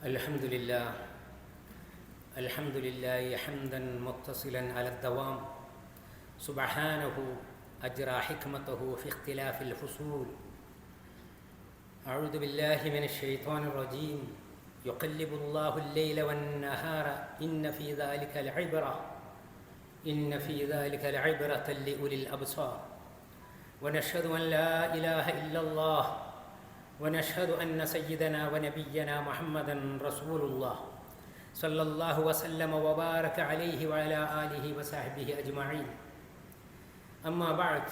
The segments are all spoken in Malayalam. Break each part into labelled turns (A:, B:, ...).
A: الحمد لله. الحمد لله حمدا متصلا على الدوام. سبحانه أجرى حكمته في اختلاف الفصول. أعوذ بالله من الشيطان الرجيم. يقلب الله الليل والنهار. إن في ذلك العبرة. إن في ذلك العبرة لأولي الأبصار. ونشهد أن لا إله إلا الله. ونشهد أن سيدنا ونبينا محمدا رسول الله صلى الله وسلم وبارك عليه وعلى آله وصحبه أجمعين. أما بعد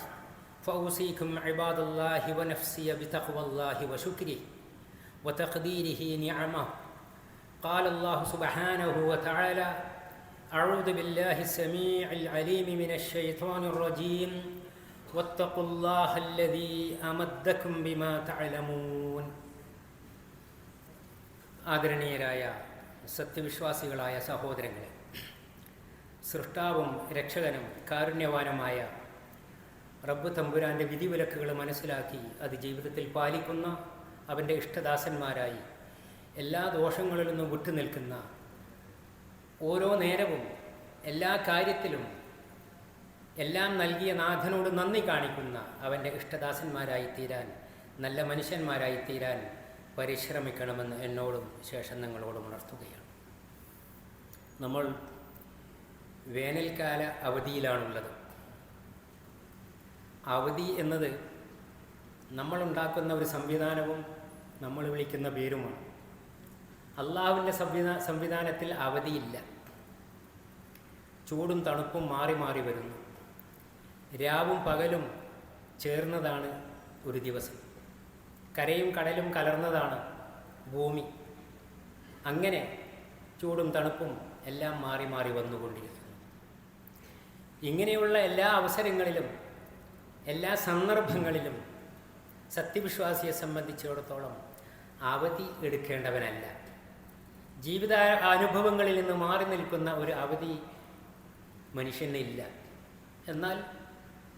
A: فأوصيكم عباد الله ونفسي بتقوى الله وشكره وتقديره نعمه. قال الله سبحانه وتعالى أعوذ بالله السميع العليم من الشيطان الرجيم. واتقوا الله الذي أمدكم بما تعلمون ആദരണീയരായ സത്യവിശ്വാസികളായ സഹോദരങ്ങളെ സൃഷ്ടാവും രക്ഷകനും കാരുണ്യവാനുമായ റബ്ബ് തമ്പുരാൻ്റെ വിധിവിലക്കുകൾ മനസ്സിലാക്കി അത് ജീവിതത്തിൽ പാലിക്കുന്ന അവൻ്റെ ഇഷ്ടദാസന്മാരായി എല്ലാ ദോഷങ്ങളിൽ നിന്നും വിട്ടുനിൽക്കുന്ന ഓരോ നേരവും എല്ലാ കാര്യത്തിലും എല്ലാം നൽകിയ നാഥനോട് നന്ദി കാണിക്കുന്ന അവന്റെ ഇഷ്ടദാസന്മാരായി തീരാൻ നല്ല മനുഷ്യന്മാരായി തീരാൻ പരിശ്രമിക്കണമെന്ന് എന്നോടും ശേഷം നിങ്ങളോടും ഉണർത്തുകയാണ്. നമ്മൾ വേനൽക്കാല അവധിയിലാണുള്ളത്. അവധി എന്നത് നമ്മളുണ്ടാക്കുന്ന ഒരു സംവിധാനവും നമ്മൾ വിളിക്കുന്ന പേരുമാണ്. അള്ളാഹുവിന്റെ സംവിധാ സംവിധാനത്തിൽ അവധിയില്ല. ചൂടും തണുപ്പും മാറി മാറി വരുന്നു. രാവും പകലും ചേർന്നതാണ് ഒരു ദിവസം. കരയും കടലും കലർന്നതാണ് ഭൂമി. അങ്ങനെ ചൂടും തണുപ്പും എല്ലാം മാറി മാറി വന്നുകൊണ്ടിരിക്കുന്നു. ഇങ്ങനെയുള്ള എല്ലാ അവസരങ്ങളിലും എല്ലാ സന്ദർഭങ്ങളിലും സത്യവിശ്വാസിയെ സംബന്ധിച്ചിടത്തോളം അവധി എടുക്കേണ്ടവനല്ല. ജീവിത അനുഭവങ്ങളിൽ നിന്ന് മാറി നിൽക്കുന്ന ഒരു അവധി മനുഷ്യനില്ല. എന്നാൽ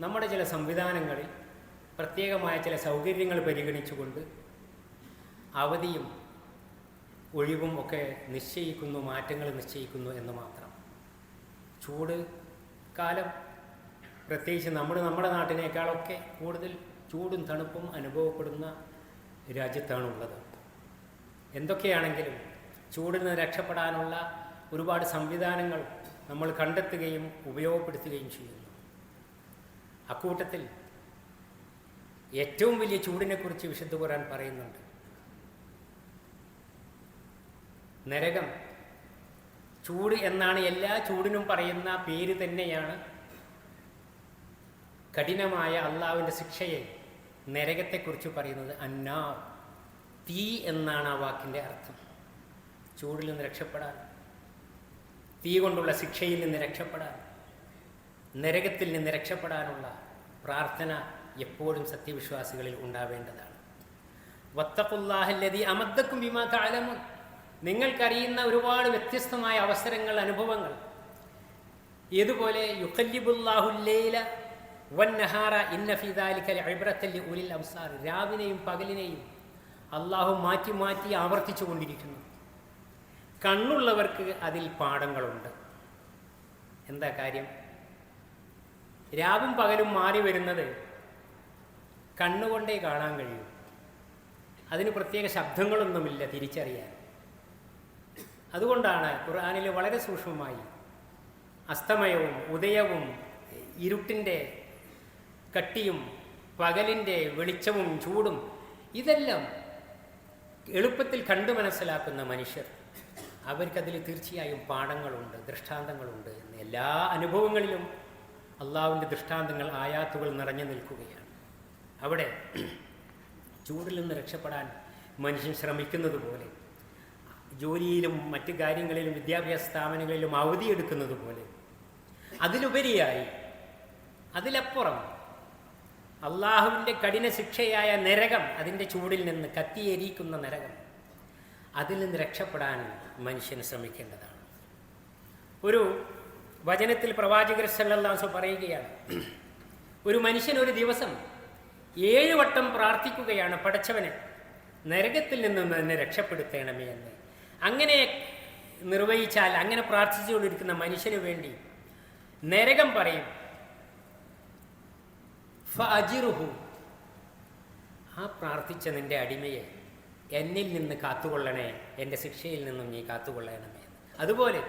A: നമ്മുടെ ചില സംവിധാനങ്ങളിൽ പ്രത്യേകമായ ചില സൗകര്യങ്ങൾ പരിഗണിച്ചുകൊണ്ട് അവധിയും ഒഴിവും ഒക്കെ നിശ്ചയിക്കുന്നു മാറ്റങ്ങൾ നിശ്ചയിക്കുന്നു എന്ന് മാത്രം. ചൂട് കാലം പ്രത്യേകിച്ച് നമ്മുടെ നമ്മുടെ നാട്ടിനേക്കാളൊക്കെ കൂടുതൽ ചൂടും തണുപ്പും അനുഭവപ്പെടുന്ന രാജ്യത്താണുള്ളത് എന്തൊക്കെയാണെങ്കിലും ചൂടിൽ നിന്ന് രക്ഷപ്പെടാനുള്ള ഒരുപാട് സംവിധാനങ്ങൾ നമ്മൾ കണ്ടെത്തുകയും ഉപയോഗപ്പെടുത്തുകയും ചെയ്യുന്നു. അക്കൂട്ടത്തിൽ ഏറ്റവും വലിയ ചൂടിനെക്കുറിച്ച് വിശുദ്ധ ഖുർആൻ പറയുന്നുണ്ട്. നരകം ചൂട് എന്നാണ് എല്ലാ ചൂടിനും പറയുന്ന പേര് തന്നെയാണ് കഠിനമായ അള്ളാവിന്റെ ശിക്ഷയെ നരകത്തെക്കുറിച്ച് പറയുന്നത് അന്നാ തീ എന്നാണ് ആ വാക്കിന്റെ അർത്ഥം. ചൂടിൽ നിന്ന് രക്ഷപ്പെടാൻ തീ കൊണ്ടുള്ള ശിക്ഷയിൽ നിന്ന് രക്ഷപ്പെടാൻ നരകത്തിൽ നിന്ന് രക്ഷപ്പെടാനുള്ള പ്രാർത്ഥന എപ്പോഴും സത്യവിശ്വാസികളിൽ ഉണ്ടാവേണ്ടതാണ്. വത്തക്കുല്ലാഹല്ലതി അമദ്ദക്കും വിമാ കാലമും നിങ്ങൾക്കറിയുന്ന ഒരുപാട് വ്യത്യസ്തമായ അവസരങ്ങൾ അനുഭവങ്ങൾ. ഇതുപോലെ വൻ വന്നഹാറ ഇന്നഫിദാലിക്കൽ അഴിബ്രത്തല്ലി ഉലിൽ അംസാർ. രാവിനെയും പകലിനെയും അള്ളാഹു മാറ്റി മാറ്റി ആവർത്തിച്ചു കൊണ്ടിരിക്കുന്നു. കണ്ണുള്ളവർക്ക് അതിൽ പാഠങ്ങളുണ്ട്. എന്താ കാര്യം? രാവും പകലും മാറി വരുന്നത് കണ്ണുകൊണ്ടേ കാണാൻ കഴിയും. അതിന് പ്രത്യേക ശബ്ദങ്ങളൊന്നുമില്ല തിരിച്ചറിയാൻ. അതുകൊണ്ടാണ് ഖുർആാനിൽ വളരെ സൂക്ഷ്മമായി അസ്തമയവും ഉദയവും ഇരുട്ടിന്റെ കട്ടിയും പകലിന്റെ വെളിച്ചവും ചൂടും ഇതെല്ലാം എളുപ്പത്തിൽ കണ്ടു മനസ്സിലാക്കുന്ന മനുഷ്യർ. അവർക്കതിൽ തീർച്ചയായും പാഠങ്ങളുണ്ട് ദൃഷ്ടാന്തങ്ങളുണ്ട്. എല്ലാ അനുഭവങ്ങളിലും അള്ളാവിന്റെ ദൃഷ്ടാന്തങ്ങൾ ആയാത്തുകൾ നിറഞ്ഞു നിൽക്കുകയാണ്. അവിടെ ചൂടിൽ നിന്ന് രക്ഷപ്പെടാൻ മനുഷ്യൻ ശ്രമിക്കുന്നത് പോലെ ജോലിയിലും മറ്റു കാര്യങ്ങളിലും വിദ്യാഭ്യാസ സ്ഥാപനങ്ങളിലും അവധിയെടുക്കുന്നത് പോലെ അതിലുപരിയായി അതിലപ്പുറം അള്ളാഹുവിന്റെ കഠിന ശിക്ഷയായ നരകം അതിന്റെ ചൂടിൽ നിന്ന് കത്തിയെരിക്കുന്ന നരകം അതിൽ നിന്ന് രക്ഷപ്പെടാൻ മനുഷ്യൻ ശ്രമിക്കേണ്ടതാണ്. ഒരു വചനത്തിൽ പ്രവാചകർ സല്ലാസ് പറയുകയാണ്. ഒരു മനുഷ്യൻ ഒരു ദിവസം ഏഴ് വട്ടം പ്രാർത്ഥിക്കുകയാണ് പടച്ചവനെ നരകത്തിൽ നിന്നും എന്നെ രക്ഷപ്പെടുത്തണമേ എന്ന്. അങ്ങനെ നിർവഹിച്ചാൽ അങ്ങനെ പ്രാർത്ഥിച്ചുകൊണ്ടിരിക്കുന്ന മനുഷ്യന് വേണ്ടി നരകം പറയും. ആ പ്രാർത്ഥിച്ച നിന്റെ അടിമയെ എന്നിൽ നിന്ന് കാത്തുകൊള്ളണേ എന്റെ ശിക്ഷയിൽ നിന്നും നീ കാത്തുകൊള്ളണമേ അതുപോലെ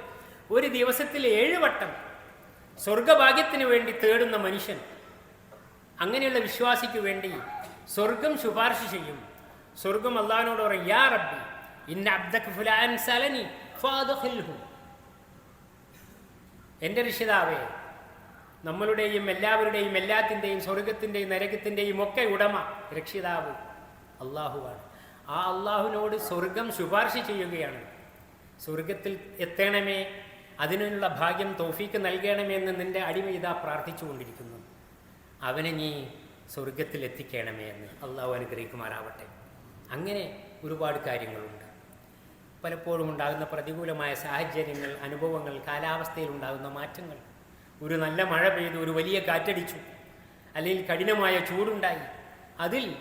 A: ഒരു ദിവസത്തിൽ ഏഴ് വട്ടം സ്വർഗഭാഗ്യത്തിന് വേണ്ടി തേടുന്ന മനുഷ്യൻ. അങ്ങനെയുള്ള വിശ്വാസിക്ക് വേണ്ടി സ്വർഗം ശുപാർശ ചെയ്യും. സ്വർഗം അള്ളഹാനോട് പറയും യാ റബ്ബി എന്റെ രക്ഷിതാവേ നമ്മളുടെയും എല്ലാവരുടെയും എല്ലാത്തിന്റെയും സ്വർഗത്തിന്റെയും നരകത്തിന്റെയും ഒക്കെ ഉടമ രക്ഷിതാവ് അള്ളാഹുവാണ്. ആ അള്ളാഹുവിനോട് സ്വർഗം ശുപാർശ ചെയ്യുകയാണ്. സ്വർഗത്തിൽ എത്തണമേ അതിനുള്ള ഭാഗ്യം തോഫീക്ക് നൽകണമെന്ന് നിന്റെ അടിമ ഇതാ പ്രാർത്ഥിച്ചുകൊണ്ടിരിക്കുന്നു. അവനെ നീ സ്വർഗത്തിലെത്തിക്കണമേ എന്ന് അള്ളാഹു അനുഗ്രഹിക്കുമാറാവട്ടെ. അങ്ങനെ ഒരുപാട് കാര്യങ്ങളുണ്ട്. പലപ്പോഴും ഉണ്ടാകുന്ന പ്രതികൂലമായ സാഹചര്യങ്ങൾ അനുഭവങ്ങൾ കാലാവസ്ഥയിൽ ഉണ്ടാകുന്ന മാറ്റങ്ങൾ. ഒരു നല്ല മഴ പെയ്തു ഒരു വലിയ കാറ്റടിച്ചു അല്ലെങ്കിൽ കഠിനമായ ചൂടുണ്ടായി. അതിൽ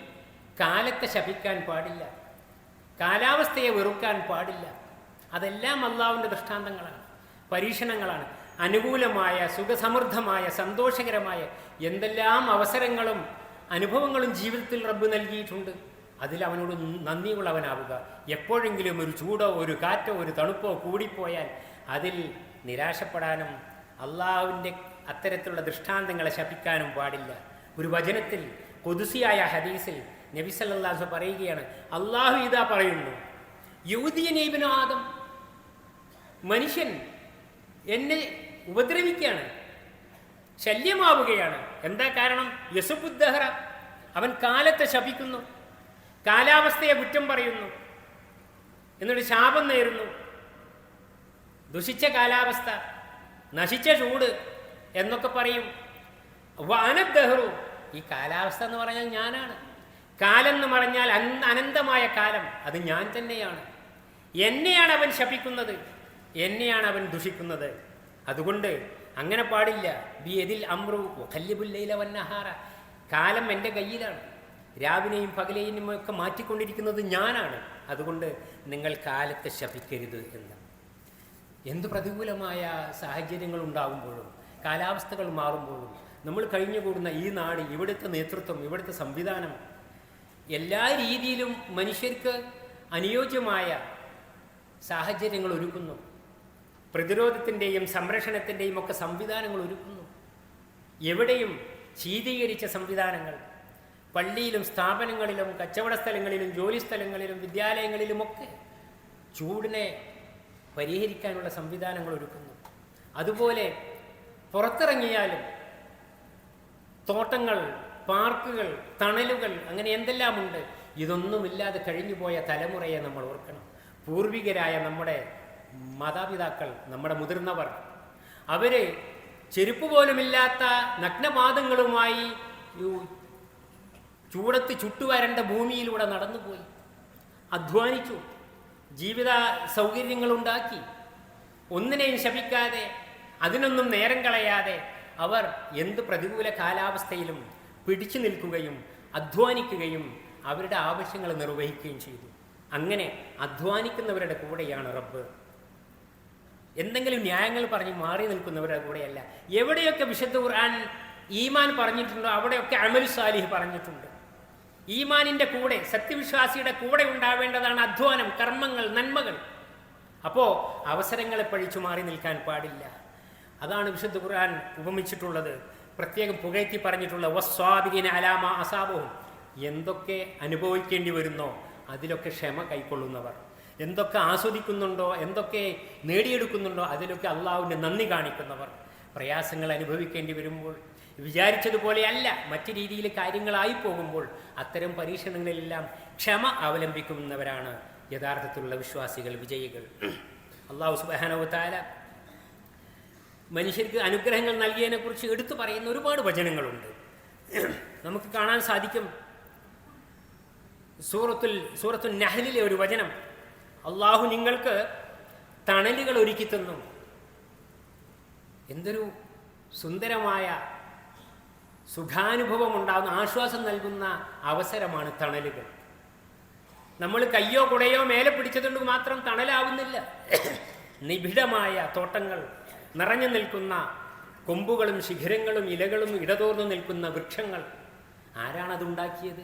A: കാലത്തെ ശപിക്കാൻ പാടില്ല. കാലാവസ്ഥയെ വെറുക്കാൻ പാടില്ല. അതെല്ലാം അള്ളാവിന്റെ ദൃഷ്ടാന്തങ്ങളാണ്. പരീക്ഷണങ്ങളാണ്. അനുകൂലമായ സുഖസമൃദ്ധമായ സന്തോഷകരമായ എന്തെല്ലാം അവസരങ്ങളും അനുഭവങ്ങളും ജീവിതത്തിൽ റബ്ബ് നൽകിയിട്ടുണ്ട്. അതിൽ അവനോട് നന്ദിയുള്ളവനാവുക. എപ്പോഴെങ്കിലും ഒരു ചൂടോ ഒരു കാറ്റോ ഒരു തണുപ്പോ കൂടിപ്പോയാൽ അതിൽ നിരാശപ്പെടാനും അള്ളാഹുവിന്റെ അത്തരത്തിലുള്ള ദൃഷ്ടാന്തങ്ങളെ ശപിക്കാനും പാടില്ല. ഒരു വചനത്തിൽ കൊതുസിയായ ഹദീസിൽ നബി സല്ലല്ലാഹു പറയുകയാണ് അള്ളാഹു ഇതാ പറയുന്നു യൂതിയനീബിന് ആദം മനുഷ്യൻ എന്നെ ഉപദ്രവിക്കുകയാണ്. ശല്യമാവുകയാണ്. എന്താ കാരണം? യസുബുദ്ധഹറ അവൻ കാലത്തെ ശപിക്കുന്നു. കാലാവസ്ഥയെ കുറ്റം പറയുന്നു. എന്നിട്ട് ശാപം നേരുന്നു. ദുഷിച്ച കാലാവസ്ഥ നശിച്ച ചൂട് എന്നൊക്കെ പറയും. വാനദ്ദഹറു ഈ കാലാവസ്ഥ എന്ന് പറഞ്ഞാൽ ഞാനാണ്. കാലം എന്ന് പറഞ്ഞാൽ അന- അനന്തമായ കാലം അത് ഞാൻ തന്നെയാണ്. എന്നെയാണ് അവൻ ശപിക്കുന്നത്. എന്നെയാണ് അവൻ ദുഷിക്കുന്നത്. അതുകൊണ്ട് അങ്ങനെ പാടില്ല. ബി എതിൽ അമ്രു കല്ലിബുല്ലയില വന്നഹാറ കാലം എന്റെ കയ്യിലാണ്. രാവിലെയും പകലെയും ഒക്കെ മാറ്റിക്കൊണ്ടിരിക്കുന്നത് ഞാനാണ്. അതുകൊണ്ട് നിങ്ങൾ കാലത്തെ ശപിക്കരുത് എന്ന്. എന്ത് പ്രതികൂലമായ സാഹചര്യങ്ങൾ ഉണ്ടാകുമ്പോഴും കാലാവസ്ഥകൾ മാറുമ്പോഴും നമ്മൾ കഴിഞ്ഞുകൂടുന്ന ഈ നാട് ഇവിടുത്തെ നേതൃത്വം ഇവിടുത്തെ സംവിധാനം എല്ലാ രീതിയിലും മനുഷ്യർക്ക് അനുയോജ്യമായ സാഹചര്യങ്ങൾ ഒരുക്കുന്നു. പ്രതിരോധത്തിന്റെയും സംരക്ഷണത്തിന്റെയും ഒക്കെ സംവിധാനങ്ങൾ ഒരുക്കുന്നു. എവിടെയും ശീതീകരിച്ച സംവിധാനങ്ങൾ പള്ളിയിലും സ്ഥാപനങ്ങളിലും കച്ചവട സ്ഥലങ്ങളിലും ജോലി സ്ഥലങ്ങളിലും വിദ്യാലയങ്ങളിലുമൊക്കെ ചൂടിനെ പരിഹരിക്കാനുള്ള സംവിധാനങ്ങൾ ഒരുക്കുന്നു. അതുപോലെ പുറത്തിറങ്ങിയാലും തോട്ടങ്ങൾ പാർക്കുകൾ തണലുകൾ അങ്ങനെ എന്തെല്ലാമുണ്ട് ഇതൊന്നുമില്ലാതെ കഴിഞ്ഞുപോയ തലമുറയെ നമ്മൾ ഓർക്കണം. പൂർവികരായ നമ്മുടെ മാതാപിതാക്കൾ നമ്മുടെ മുതിർന്നവർ. അവർ ചെരുപ്പ് പോലുമില്ലാത്ത നഗ്നപാദങ്ങളുമായി ചൂടത്ത് ചുട്ടുവരണ്ട ഭൂമിയിലൂടെ നടന്നുപോയി. അധ്വാനിച്ചു. ജീവിത സൗകര്യങ്ങളുണ്ടാക്കി. ഒന്നിനെയും ശപിക്കാതെ അതിനൊന്നും നേരം കളയാതെ അവർ എന്ത് പ്രതികൂല കാലാവസ്ഥയിലും പിടിച്ചു നിൽക്കുകയും അധ്വാനിക്കുകയും അവരുടെ ആവശ്യങ്ങൾ നിർവഹിക്കുകയും ചെയ്തു. അങ്ങനെ അധ്വാനിക്കുന്നവരുടെ കൂടെയാണ് റബ്ബ്. എന്തെങ്കിലും ന്യായങ്ങൾ പറഞ്ഞ് മാറി നിൽക്കുന്നവരുടെ കൂടെയല്ല. എവിടെയൊക്കെ വിശുദ്ധ ഖുർആൻ ഈമാൻ പറഞ്ഞിട്ടുണ്ടോ അവിടെയൊക്കെ അമൽ സാലിഹ് പറഞ്ഞിട്ടുണ്ട്. ഈമാനിന്റെ കൂടെ സത്യവിശ്വാസിയുടെ കൂടെ ഉണ്ടാവേണ്ടതാണ് അധ്വാനം കർമ്മങ്ങൾ നന്മകൾ. അപ്പോൾ അവസരങ്ങളെ പഴിച്ചു മാറി നിൽക്കാൻ പാടില്ല. അതാണ് വിശുദ്ധ ഖുർആൻ ഉപമിച്ചിട്ടുള്ളത്. പ്രത്യേകം പുകഴ്ത്തി പറഞ്ഞിട്ടുള്ള വസ്വാബിരിന അലാമ അസാബവും എന്തൊക്കെ അനുഭവിക്കേണ്ടി വരുന്നോ അതിലൊക്കെ ക്ഷമ കൈക്കൊള്ളുന്നവർ. എന്തൊക്കെ ആസ്വദിക്കുന്നുണ്ടോ എന്തൊക്കെ നേടിയെടുക്കുന്നുണ്ടോ അതിലൊക്കെ അള്ളാഹുവിന്റെ നന്ദി കാണിക്കുന്നവർ. പ്രയാസങ്ങൾ അനുഭവിക്കേണ്ടി വരുമ്പോൾ വിചാരിച്ചതുപോലെയല്ല മറ്റു രീതിയിൽ കാര്യങ്ങളായി പോകുമ്പോൾ അത്തരം പരീക്ഷണങ്ങളിലെല്ലാം ക്ഷമ അവലംബിക്കുന്നവരാണ് യഥാർത്ഥത്തിലുള്ള വിശ്വാസികൾ വിജയികൾ. അള്ളാഹു സുബാനവത്താല മനുഷ്യർക്ക് അനുഗ്രഹങ്ങൾ നൽകിയതിനെക്കുറിച്ച് എടുത്തു പറയുന്ന ഒരുപാട് വചനങ്ങളുണ്ട്. നമുക്ക് കാണാൻ സാധിക്കും സൂറത്തുൽ സൂറത്തുൽ നഹലിലെ ഒരു വചനം. അള്ളാഹു നിങ്ങൾക്ക് തണലുകൾ ഒരുക്കി തന്നു. എന്തൊരു സുന്ദരമായ സുഖാനുഭവം ഉണ്ടാകുന്ന ആശ്വാസം നൽകുന്ന അവസരമാണ് തണലുകൾ. നമ്മൾ കയ്യോ കുടയോ മേലെ പിടിച്ചതുകൊണ്ട് മാത്രം തണലാവുന്നില്ല. നിബിഡമായ തോട്ടങ്ങൾ നിറഞ്ഞു നിൽക്കുന്ന കൊമ്പുകളും ശിഖരങ്ങളും ഇലകളും ഇടതോർന്നു നിൽക്കുന്ന വൃക്ഷങ്ങൾ ആരാണ് അതുണ്ടാക്കിയത്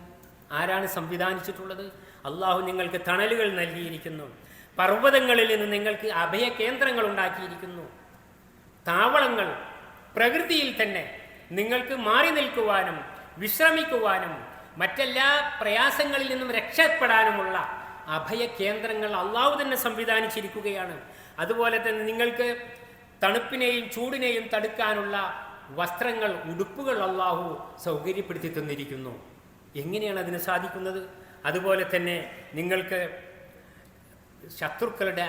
A: ആരാണ് സംവിധാനിച്ചിട്ടുള്ളത്? അള്ളാഹു നിങ്ങൾക്ക് തണലുകൾ നൽകിയിരിക്കുന്നു. പർവതങ്ങളിൽ നിന്ന് നിങ്ങൾക്ക് അഭയ കേന്ദ്രങ്ങൾ ഉണ്ടാക്കിയിരിക്കുന്നു. താവളങ്ങൾ പ്രകൃതിയിൽ തന്നെ നിങ്ങൾക്ക് മാറി നിൽക്കുവാനും വിശ്രമിക്കുവാനും മറ്റെല്ലാ പ്രയാസങ്ങളിൽ നിന്നും രക്ഷപ്പെടാനുമുള്ള അഭയകേന്ദ്രങ്ങൾ അള്ളാഹു തന്നെ സംവിധാനിച്ചിരിക്കുകയാണ്. അതുപോലെ തന്നെ നിങ്ങൾക്ക് തണുപ്പിനെയും ചൂടിനെയും തടുക്കാനുള്ള വസ്ത്രങ്ങൾ ഉടുപ്പുകൾ അള്ളാഹു സൗകര്യപ്പെടുത്തി തന്നിരിക്കുന്നു. എങ്ങനെയാണ് അതിന് സാധിക്കുന്നത്? അതുപോലെ തന്നെ നിങ്ങൾക്ക് ശത്രുക്കളുടെ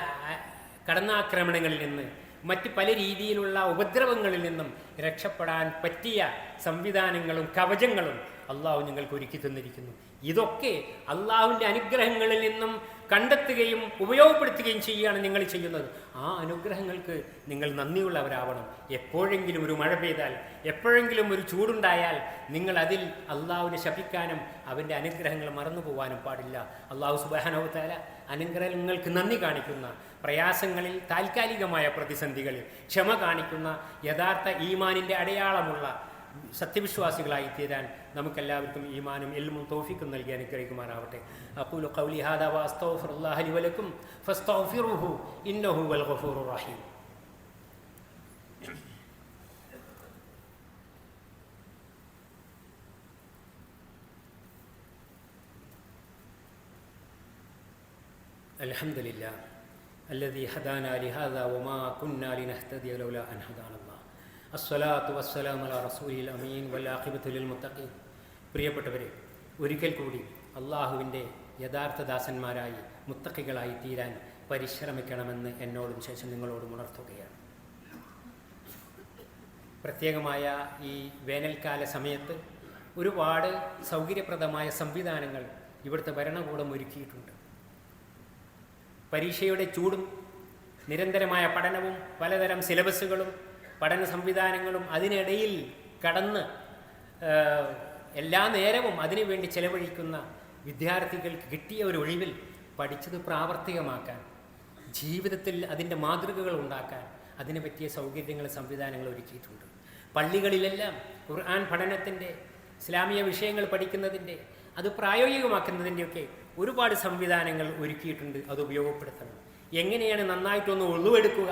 A: കടന്നാക്രമണങ്ങളിൽ നിന്ന് മറ്റ് പല രീതിയിലുള്ള ഉപദ്രവങ്ങളിൽ നിന്നും രക്ഷപ്പെടാൻ പറ്റിയ സംവിധാനങ്ങളും കവചങ്ങളും അള്ളാഹു നിങ്ങൾക്ക് ഒരുക്കി തന്നിരിക്കുന്നു. ഇതൊക്കെ അള്ളാഹുവിന്റെ അനുഗ്രഹങ്ങളിൽ നിന്നും കണ്ടെത്തുകയും ഉപയോഗപ്പെടുത്തുകയും ചെയ്യുകയാണ് നിങ്ങൾ ചെയ്യുന്നത്. ആ അനുഗ്രഹങ്ങൾക്ക് നിങ്ങൾ നന്ദിയുള്ളവരാവണം. എപ്പോഴെങ്കിലും ഒരു മഴ പെയ്താൽ എപ്പോഴെങ്കിലും ഒരു ചൂടുണ്ടായാൽ നിങ്ങൾ അതിൽ അള്ളാഹുവിനെ ശപിക്കാനും അവന്റെ അനുഗ്രഹങ്ങൾ മറന്നു പോകാനും പാടില്ല. അള്ളാഹു സുബാനവത്താല അനുഗ്രഹങ്ങൾക്ക് നന്ദി കാണിക്കുന്ന പ്രയാസങ്ങളിൽ താൽക്കാലികമായ പ്രതിസന്ധികളിൽ ക്ഷമ കാണിക്കുന്ന യഥാർത്ഥ ഈമാനിന്റെ അടയാളമുള്ള സത്യവിശ്വാസികളായി തീരാൻ നമുക്കെല്ലാവർക്കും ഈമാനും എല്ലും തോഫിക്കും നൽകി അനുഗ്രഹിക്കുമാറാവട്ടെ. അക്കൂലു കൗലി ഹാദാ വാസ്തോഫിർ അള്ളാഹലി വലക്കും ഫസ്തോഫിറുഹു ഇന്നഹു വൽ ഗഫൂർ റഹീം. الحمد لله الذي هدانا لهذا وما كنا لنهتدي لولا أن هدانا الله الصلاة والسلام على رسوله الأمين والعاقبة للمتقين പ്രിയപ്പെട്ടവരെ ഒരിക്കൽ കൂടി അള്ളാഹുവിന്റെ യഥാർത്ഥ ദാസന്മാരായി മുത്തക്കികളായി തീരാൻ പരിശ്രമിക്കണമെന്ന് എന്നോടും ശേഷം നിങ്ങളോടും ഉണർത്തുകയാണ്. പ്രത്യേകമായ ഈ വേനൽക്കാല സമയത്ത് ഒരുപാട് സൗകര്യപ്രദമായ സംവിധാനങ്ങൾ ഇവിടുത്തെ ഭരണകൂടം ഒരുക്കിയിട്ടുണ്ട്. പരീക്ഷയുടെ ചൂടും നിരന്തരമായ പഠനവും പലതരം സിലബസുകളും പഠന സംവിധാനങ്ങളും അതിനിടയിൽ കടന്ന് എല്ലാ നേരവും അതിനുവേണ്ടി ചെലവഴിക്കുന്ന വിദ്യാർത്ഥികൾക്ക് കിട്ടിയ ഒരു ഒഴിവിൽ പഠിച്ചത് പ്രാവർത്തികമാക്കാൻ ജീവിതത്തിൽ അതിന്റെ മാതൃകകൾ ഉണ്ടാക്കാൻ അതിനെ പറ്റിയ സൗകര്യങ്ങൾ സംവിധാനങ്ങൾ ഒരുക്കിയിട്ടുണ്ട്. പള്ളികളിലെല്ലാം ഖുർആൻ പഠനത്തിന്റെ ഇസ്ലാമിക വിഷയങ്ങൾ പഠിക്കുന്നതിന്റെ അത് പ്രായോഗികമാക്കുന്നതിന്റെയൊക്കെ ഒരുപാട് സംവിധാനങ്ങൾ ഒരുക്കിയിട്ടുണ്ട് അത് ഉപയോഗപ്പെടുത്തണം. എങ്ങനെയാണ് നന്നായിട്ടൊന്ന് ഒഴിവെടുക്കുക?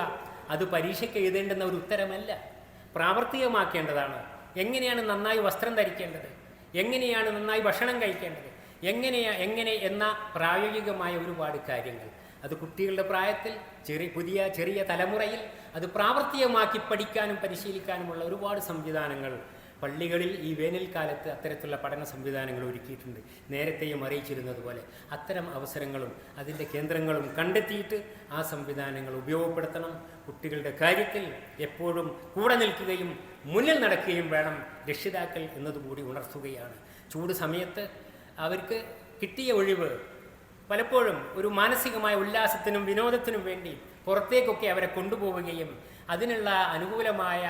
A: അത് പരീക്ഷയ്ക്ക് എഴുതേണ്ടുന്ന ഒരു ഉത്തരമല്ല. പ്രാവർത്തികമാക്കേണ്ടതാണ്. എങ്ങനെയാണ് നന്നായി വസ്ത്രം ധരിക്കേണ്ടത്? എങ്ങനെയാണ് നന്നായി ഭക്ഷണം കഴിക്കേണ്ടത്? എങ്ങനെയാ എങ്ങനെ എന്ന പ്രായോഗികമായ ഒരുപാട് കാര്യങ്ങൾ. അത് കുട്ടികളുടെ പ്രായത്തിൽ ചെറിയ പുതിയ ചെറിയ തലമുറയിൽ അത് പ്രാവർത്തികമാക്കി പഠിക്കാനും പരിശീലിക്കാനുമുള്ള ഒരുപാട് സംവിധാനങ്ങൾ പള്ളികളിൽ ഈ വേനൽക്കാലത്ത് അത്തരത്തിലുള്ള പഠന സംവിധാനങ്ങൾ ഒരുക്കിയിട്ടുണ്ട്. നേരത്തെയും അറിയിച്ചിരുന്നത് പോലെ അത്തരം അവസരങ്ങളും അതിന്റെ കേന്ദ്രങ്ങളും കണ്ടെത്തിയിട്ട് ആ സംവിധാനങ്ങൾ ഉപയോഗപ്പെടുത്തണം. കുട്ടികളുടെ കാര്യത്തിൽ എപ്പോഴും കൂടെ നിൽക്കുകയും മുന്നിൽ നടക്കുകയും വേണം രക്ഷിതാക്കൾ എന്നതുകൂടി ഉണർത്തുകയാണ്. ചൂട് സമയത്ത് അവർക്ക് കിട്ടിയ ഒഴിവ് പലപ്പോഴും ഒരു മാനസികമായ ഉല്ലാസത്തിനും വിനോദത്തിനും വേണ്ടി പുറത്തേക്കൊക്കെ അവരെ കൊണ്ടുപോവുകയും അതിനുള്ള അനുകൂലമായ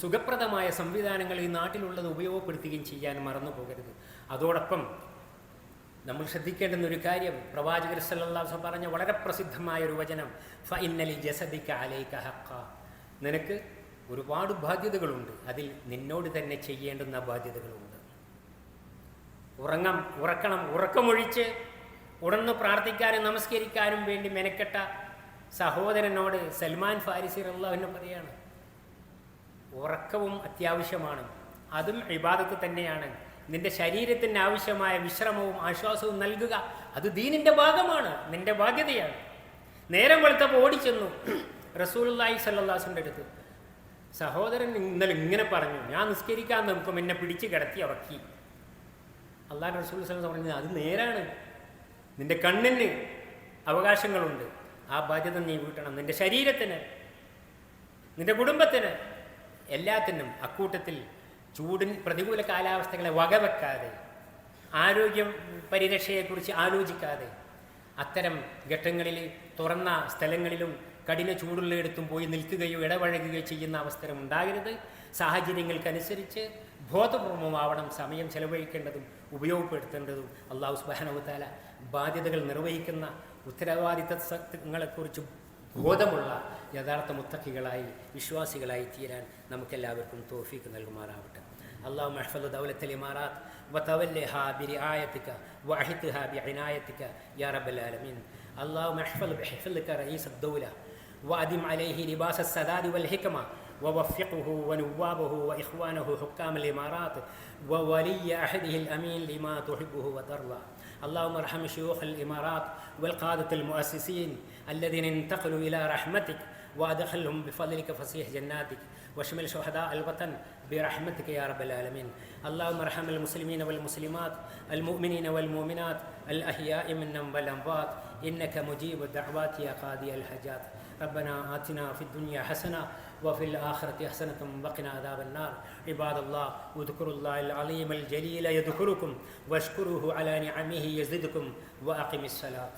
A: സുഖപ്രദമായ സംവിധാനങ്ങൾ ഈ നാട്ടിലുള്ളത് ഉപയോഗപ്പെടുത്തുകയും ചെയ്യാൻ മറന്നു പോകരുത്. അതോടൊപ്പം നമ്മൾ ശ്രദ്ധിക്കേണ്ടുന്ന ഒരു കാര്യം പ്രവാചകർ സല്ലല്ലാഹു പറഞ്ഞ വളരെ പ്രസിദ്ധമായ ഒരു വചനം ഫ ഇന്നലി ജസദിക്ക അലൈക ഹക്ക നിനക്ക് ഒരുപാട് ബാധ്യതകളുണ്ട്. അതിൽ നിന്നോട് തന്നെ ചെയ്യേണ്ടുന്ന ബാധ്യതകളുണ്ട്. ഉറങ്ങം ഉറക്കണം ഉറക്കമൊഴിച്ച് ഉണർന്ന് പ്രാർത്ഥിക്കാനും നമസ്കരിക്കാനും വേണ്ടി മെനക്കെട്ട സഹോദരനോട് സൽമാൻ ഫാരിസി അള്ളാഹുവിനെ പറയാണ് ഉറക്കവും അത്യാവശ്യമാണ്. അതും ഇബാദത്ത് തന്നെയാണ്. നിന്റെ ശരീരത്തിന് ആവശ്യമായ വിശ്രമവും ആശ്വാസവും നൽകുക അത് ദീനിന്റെ ഭാഗമാണ് നിന്റെ ബാധ്യതയാണ് നേരം വെളുത്തപ്പോൾ ഓടിച്ചെന്നു. റസൂലുള്ളാഹി സല്ലാസിന്റെ അടുത്ത് സഹോദരൻ ഇന്നലെ ഇങ്ങനെ പറഞ്ഞു ഞാൻ നിസ്കരിക്കാൻ നോക്കും എന്നെ പിടിച്ച് കിടത്തി ഉറക്കി. അള്ളാഹ് റസൂൽ സ്വലം പറഞ്ഞത് അത് നേരാണ്. നിന്റെ കണ്ണിന് അവകാശങ്ങളുണ്ട്. ആ ബാധ്യത നീ വീട്ടണം. നിന്റെ ശരീരത്തിന് നിന്റെ കുടുംബത്തിന് എല്ലാത്തിനും അക്കൂട്ടത്തിൽ ചൂടിൻ പ്രതികൂല കാലാവസ്ഥകളെ വകവെക്കാതെ ആരോഗ്യ പരിരക്ഷയെക്കുറിച്ച് ആലോചിക്കാതെ അത്തരം ഘട്ടങ്ങളിൽ തുറന്ന സ്ഥലങ്ങളിലും കഠിന ചൂടുള്ളയിടത്തും പോയി നിൽക്കുകയോ ഇടപഴകുകയോ ചെയ്യുന്ന അവസരം ഉണ്ടാകരുത്. സാഹചര്യങ്ങൾക്കനുസരിച്ച് ബോധപൂർവമാവണം സമയം ചെലവഴിക്കേണ്ടതും ഉപയോഗപ്പെടുത്തേണ്ടതും. അള്ളാഹു സുബാനവത്താല ബാധ്യതകൾ നിർവഹിക്കുന്ന ഉത്തരവാദിത്തങ്ങളെക്കുറിച്ച് ബോധമുള്ള യഥാർത്ഥ മുത്തക്കികളായി വിശ്വാസികളായി തീരാൻ നമുക്കെല്ലാവർക്കും തോഫീക്ക് നൽകുമാറാവട്ടെ اللهم احفظ دولة الإمارات وتولها برعايتك وأحطها بعنايتك يا رب العالمين اللهم احفظ بحفظك رئيس الدولة وأدم عليه لباس السداد والحكمة ووفقه ونوابه وإخوانه حكام الإمارات وولي عهده الأمين لما تحبه وترضى اللهم ارحم شيوخ الإمارات والقادة المؤسسين الذين انتقلوا إلى رحمتك وأدخلهم بفضلك فسيح جناتك واشمل شهداء الوطن برحمتك يا رب العالمين. اللهم ارحم المسلمين والمسلمات المؤمنين والمؤمنات الأحياء منهم والأموات إنك مجيب الدعوات يا قاضي الحاجات. ربنا آتنا في الدنيا حسنة وفي الآخرة حسنة وقنا عذاب النار. عباد الله واذكروا الله العظيم الجليل يذكركم واشكروه على نعمه يزدكم وأقم الصلاة.